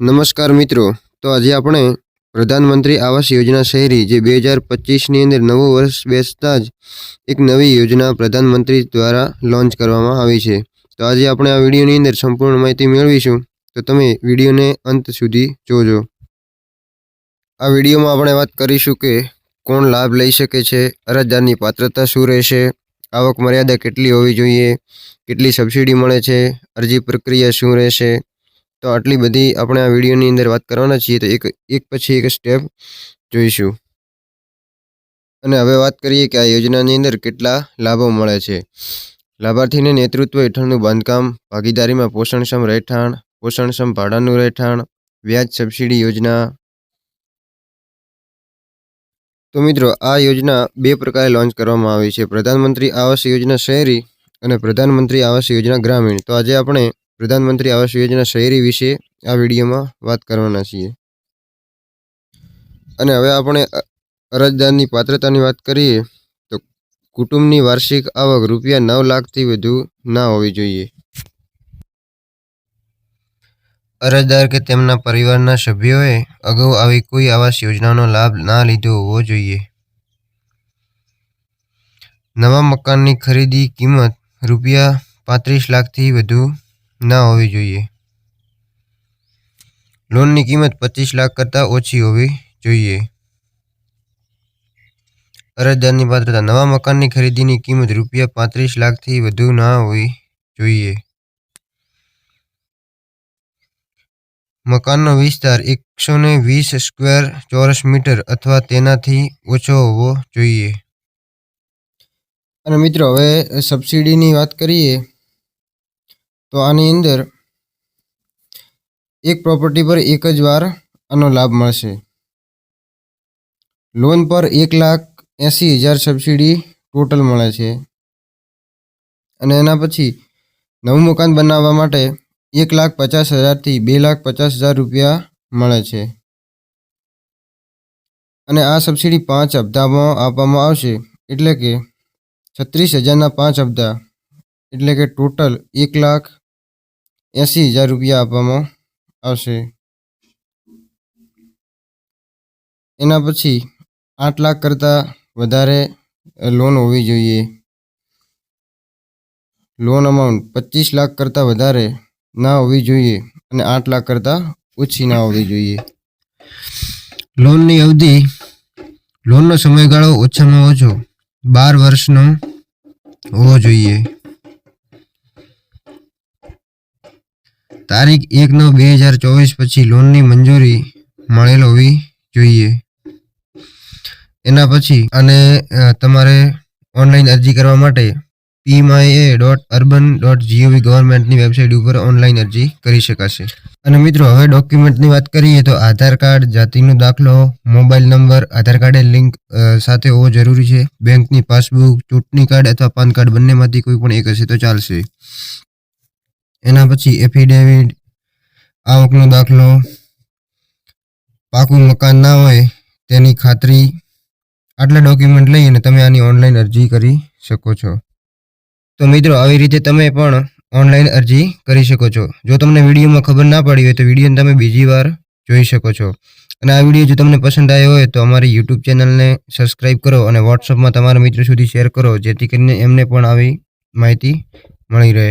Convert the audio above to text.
નમસ્કાર મિત્રો. તો આજે આપણે પ્રધાનમંત્રી આવાસ યોજના શહેરી, જે બે હજાર પચીસની અંદર નવું વર્ષ બેસતા જ એક નવી યોજના પ્રધાનમંત્રી દ્વારા લોન્ચ કરવામાં આવી છે. તો આજે આપણે આ વિડીયોની અંદર સંપૂર્ણ માહિતી મેળવીશું. તો તમે વિડીયોને અંત સુધી જોજો. આ વિડીયોમાં આપણે વાત કરીશું કે કોણ લાભ લઈ શકે છે, અરજદારની પાત્રતા શું રહેશે, આવક મર્યાદા કેટલી હોવી જોઈએ, કેટલી સબસિડી મળે છે, અરજી પ્રક્રિયા શું રહેશે તો આટલી બધી આપણે આ વિડીયોની અંદર વાત કરવાના છીએ, તો એક એક પછી એક સ્ટેપ જોઈશું. અને હવે વાત કરીએ કે આ યોજનાની અંદર કેટલા લાભો મળે છે. લાભાર્થીને નેતૃત્વ હેઠળનું બાંધકામ, ભાગીદારીમાં પોષણક્ષમ રહેઠાણ, પોષણક્ષમ ભાડાનું રહેઠાણ, વ્યાજ સબસિડી યોજના. તો મિત્રો, આ યોજના બે પ્રકારે લોન્ચ કરવામાં આવી છે. પ્રધાનમંત્રી આવાસ યોજના શહેરી અને પ્રધાનમંત્રી આવાસ યોજના ગ્રામીણ. તો આજે આપણે પ્રધાનમંત્રી આવાસ યોજના શહેરી વિશે આ વિડીયોમાં વાત કરવાના છીએ. અને હવે આપણે અરજદારની પાત્રતાની વાત કરીએ, તો કુટુંબની વાર્ષિક આવક રૂપિયા નવ લાખથી વધુ ના હોવી જોઈએ. અરજદાર કે તેમના પરિવારના સભ્યોએ અગાઉ આવી કોઈ આવાસ યોજનાનો લાભ ના લીધો હોવો જોઈએ. નવા મકાનની ખરીદી કિંમત રૂપિયા પાંત્રીસ લાખથી વધુ ના હોવી જોઈએ. લોનની કિંમત પચીસ લાખ કરતાં ઓછી હોવી જોઈએ. અરજદારની પાત્રતા. નવા મકાનની ખરીદીની કિંમત રૂપિયા પાંત્રીસ લાખથી વધુ ના હોવી જોઈએ. મકાનનો વિસ્તાર એકસો ને વીસ સ્ક્વેર ચોરસ મીટર અથવા તેનાથી ઓછો હોવો જોઈએ. અને મિત્રો, હવે સબસિડીની વાત કરીએ. તો આની અંદર એક પ્રોપર્ટી પર એક જ વાર આનો લાભ મળશે. લોન પર એક લાખ એંસી હજાર સબસિડી ટોટલ મળે છે. અને એના પછી નવું મકાન બનાવવા માટે એક લાખ પચાસ હજારથી બે લાખ પચાસ હજાર રૂપિયા મળે છે. અને આ સબસિડી પાંચ હપ્તામાં આપવામાં આવશે. એટલે કે છત્રીસ હજારના પાંચ હપ્તા. એટલે કે ટોટલ એક લાખ એંસી હજાર રૂપિયા આપવામાં આવશે. એના પછી આઠ લાખ કરતાં વધારે લોન હોવી જોઈએ. લોન અમાઉન્ટ પચીસ લાખ કરતાં વધારે ના હોવી જોઈએ અને આઠ લાખ કરતાં ઓછી ના હોવી જોઈએ. લોનની અવધિ લોનનો સમયગાળો ઓછામાં ઓછો બાર વર્ષનો હોવો જોઈએ. તારીખ એક નવ બે હજાર ચોવીસ પછી લોનની મંજૂરી મળેલ હોવી જોઈએ. એના પછી અને તમારે ઓનલાઈન અરજી કરવા માટે PMIA dot urban dot GOV ગવર્મેન્ટની વેબસાઇટ ઉપર ઓનલાઈન અરજી કરી શકાશે. અને મિત્રો, હવે ડોક્યુમેન્ટની વાત કરીએ તો આધાર કાર્ડ, જાતિનો દાખલો, મોબાઈલ નંબર, આધાર કાર્ડે લિંક સાથે હોવો જરૂરી છે. બેંકની પાસબુક, ચૂંટણી કાર્ડ અથવા પાન કાર્ડ બંનેમાંથી કોઈ પણ એક હશે તો ચાલશે. એના પછી એફિડેવિટ આવકનો દાખલો, પાકું મકાન ના હોય તેની ખાતરી, આટલા ડોક્યુમેન્ટ લઈને તમે આની ઓનલાઈન અરજી કરી શકો છો. તો મિત્રો, આવી રીતે તમે પણ ઓનલાઈન અરજી કરી શકો છો. જો તમને વિડીયોમાં ખબર ના પડી હોય તો વિડીયોને તમે બીજી વાર જોઈ શકો છો. અને આ વીડિયો જો તમને પસંદ આવ્યો હોય તો અમારી યુટ્યુબ ચેનલને સબસ્ક્રાઇબ કરો અને વોટ્સઅપમાં તમારા મિત્રો સુધી શેર કરો, જેથી કરીને એમને પણ આવી માહિતી મળી રહે.